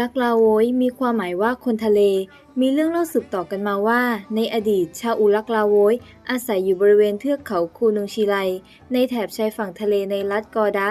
รักลาโวยมีความหมายว่าคนทะเล มีเรื่องเล่าสืบต่อกันมาว่า ในอดีตชาวอุรักลาโวยอาศัยอยู่บริเวณเทือกเขาคูนุงชิไล ในแถบชายฝั่งทะเลในรัฐกอดะ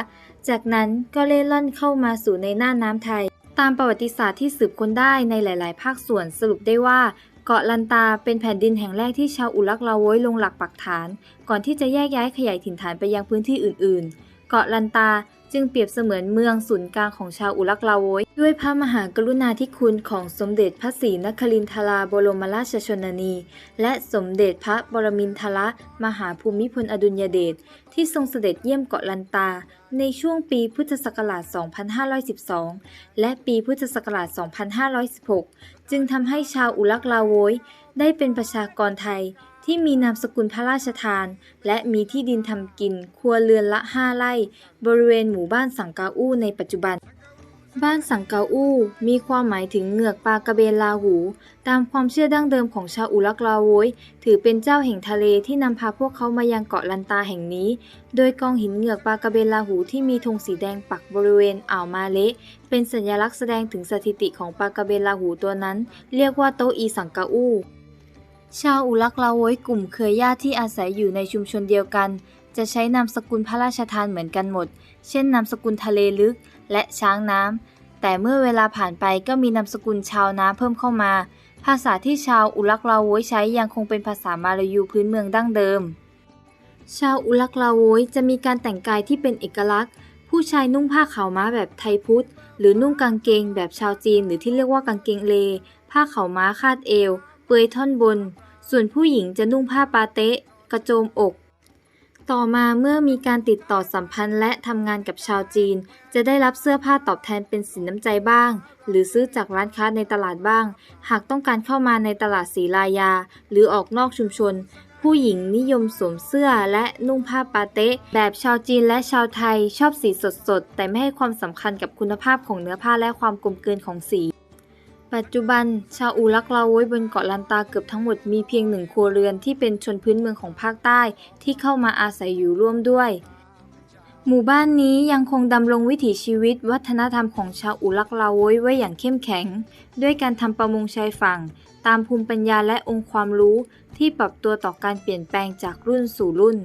จากนั้นก็เล่ร่อนเข้ามาสู่ในน่านน้ำไทย ตามประวัติศาสตร์ที่สืบค้นได้ในหลาย ๆ ภาคส่วนสรุปได้ว่าเกาะลันตาเป็นแผ่นดินแห่งแรกที่ชาวอุรักลาโวยลงหลักปักฐาน ก่อนที่จะแยกย้ายขยายถิ่นฐานไปยังพื้นที่อื่น ๆ เกาะลันตา จึงเปรียบเสมือนเมืองศูนย์กลางของชาวอุรักลาโวยด้วยพระมหากรุณาธิคุณของสมเด็จพระศรีนครินทราบรมราชชนนี และสมเด็จพระบรมินทรมหาภูมิพลอดุลยเดชที่ทรงเสด็จเยี่ยมเกาะลันตา ในช่วงปีพุทธศักราช 2512 และปีพุทธศักราช 2516 จึงทำให้ชาวอุรักลาโวยได้เป็นประชากรไทย ที่มีนามสกุลพระราชทาน และมีที่ดินทำกิน ครัวเรือนละ 5 ไร่ บริเวณหมู่บ้านสังกาอู้ในปัจจุบัน บ้านสังกาอู้มีความหมายถึงเหงือกปลากระเบนลาหู ตามความเชื่อดั้งเดิมของชาวอุรักลาโวยถือเป็นเจ้าแห่งทะเลที่นำพาพวกเขามายังเกาะลันตาแห่งนี้ โดยกองหินเหงือกปลากระเบนลาหูที่มีธงสีแดงปักบริเวณอ่าวมาเละเป็นสัญลักษณ์แสดงถึงสถิติของปลากระเบนลาหูตัวนั้น เรียกว่าโตอีสังกาอู้ ชาวอุรักลาโวยกลุ่มเครือญาติที่อาศัยอยู่ในชุมชนเดียวกัน จะใช้นามสกุลพระราชทานเหมือนกันหมด เช่นนามสกุลทะเลลึกและช้างน้ำ แต่เมื่อเวลาผ่านไปก็มีนามสกุลชาวน้ำเพิ่มเข้ามา ภาษาที่ชาวอุรักลาโวยใช้ยังคงเป็นภาษามาลายูพื้นเมืองดั้งเดิม ชาวอุรักลาโวยจะมีการแต่งกายที่เป็นเอกลักษณ์ ผู้ชายนุ่งผ้าขาวม้าแบบไทยพุทธหรือนุ่งกางเกงแบบชาวจีน หรือที่เรียกว่ากางเกงเล ผ้าขาวม้าคาดเอว เปลือยท่อนบน ส่วนผู้หญิงจะนุ่งผ้าปาเต๊ะกระโจมอก ต่อมาเมื่อมีการติดต่อสัมพันธ์และทำงานกับชาวจีน จะได้รับเสื้อผ้าตอบแทนเป็นสินน้ำใจบ้าง หรือซื้อจากร้านค้าในตลาดบ้าง หากต้องการเข้ามาในตลาดศรีลายา หรือออกนอกชุมชนผู้หญิงนิยมสวมเสื้อและนุ่งผ้าปาเต๊ะ แบบชาวจีนและชาวไทยชอบสีสดๆ แต่ไม่ให้ความสำคัญกับคุณภาพของเนื้อผ้าและความกลมกลืนของสี ปัจจุบัน ชาวอูรักลาโวยบนเกาะลันตาเกือบทั้งหมดมีเพียงหนึ่งครัวเรือนที่เป็นชนพื้นเมืองของภาคใต้ที่เข้ามาอาศัยอยู่ร่วมด้วย หมู่บ้านนี้ยังคงดำรงวิถีชีวิตวัฒนธรรมของชาวอูรักลาโวยไว้อย่างเข้มแข็ง ด้วยการทำประมงชายฝั่ง ตามภูมิปัญญาและองค์ความรู้ที่ปรับตัวต่อการเปลี่ยนแปลงจากรุ่นสู่รุ่น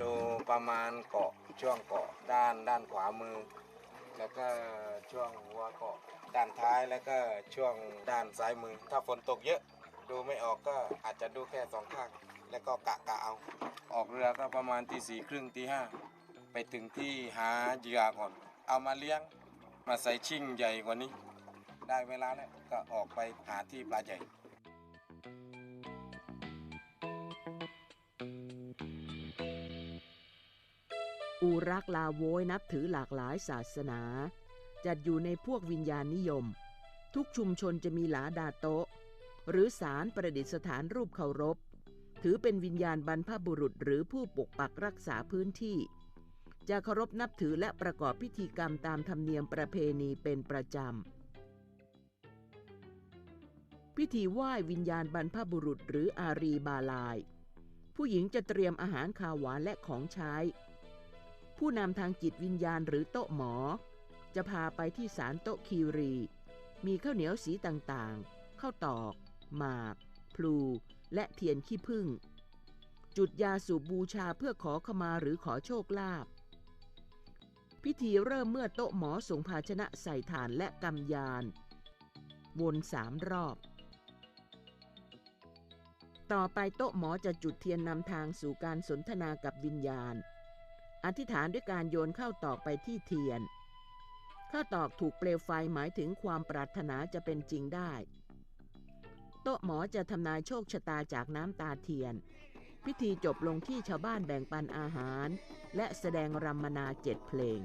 ดูประมาณเกาะช่วงเกาะด้านด้านขวามือ แล้วก็ช่วงหัวเกาะ ด้านท้ายแล้วก็ช่วงด้านซ้ายมือ ถ้าฝนตกเยอะดูไม่ออกก็อาจจะดูแค่สองข้าง แล้วก็กะกะเอา ออกเรือก็ประมาณตีสี่ครึ่งตีห้าไปถึงที่หาเหยื่อก่อน เอามาเลี้ยงมาใส่ชิ่งใหญ่กว่านี้ ได้เวลาแล้วก็ออกไปหาที่ปลาใหญ่อูรักลาโวยนับถือหลากหลายศาสนา จัดอยู่ในพวกวิญญาณนิยม ทุกชุมชนจะมีหลาดาโตะ หรือสารประดิษฐานรูปเคารพ ถือเป็นวิญญาณบรรพบุรุษหรือผู้ปกปักรักษาพื้นที่ จะเคารพนับถือและประกอบพิธีกรรมตามธรรมเนียมประเพณีเป็นประจำ พิธีไหว้วิญญาณบรรพบุรุษหรืออารีบาลาย ผู้หญิงจะเตรียมอาหารคาวหวานและของใช้ ผู้นำทางจิตวิญญาณหรือโต๊ะหมอ จะพาไปที่ศาลโตคีรี มีข้าวเหนียวสีต่างๆ ข้าวตอก หมาก พลู และเทียนขี้ผึ้ง จุดยาสูบบูชาเพื่อขอขมาหรือขอโชคลาภ พิธีเริ่มเมื่อโต๊ะหมอส่งภาชนะใส่ถ่านและกำยาน วนสามรอบ ต่อไปโต๊ะหมอจะจุดเทียนนำทางสู่การสนทนากับวิญญาณ อธิษฐานด้วยการโยนข้าวตอกไปที่เทียน ถ้าตอกถูกเปลวไฟหมายถึงความปรารถนาจะเป็นจริงได้ โต๊ะหมอจะทำนายโชคชะตาจากน้ำตาเทียน พิธีจบลงที่ชาวบ้านแบ่งปันอาหาร และแสดงรำมนาเจ็ดเพลง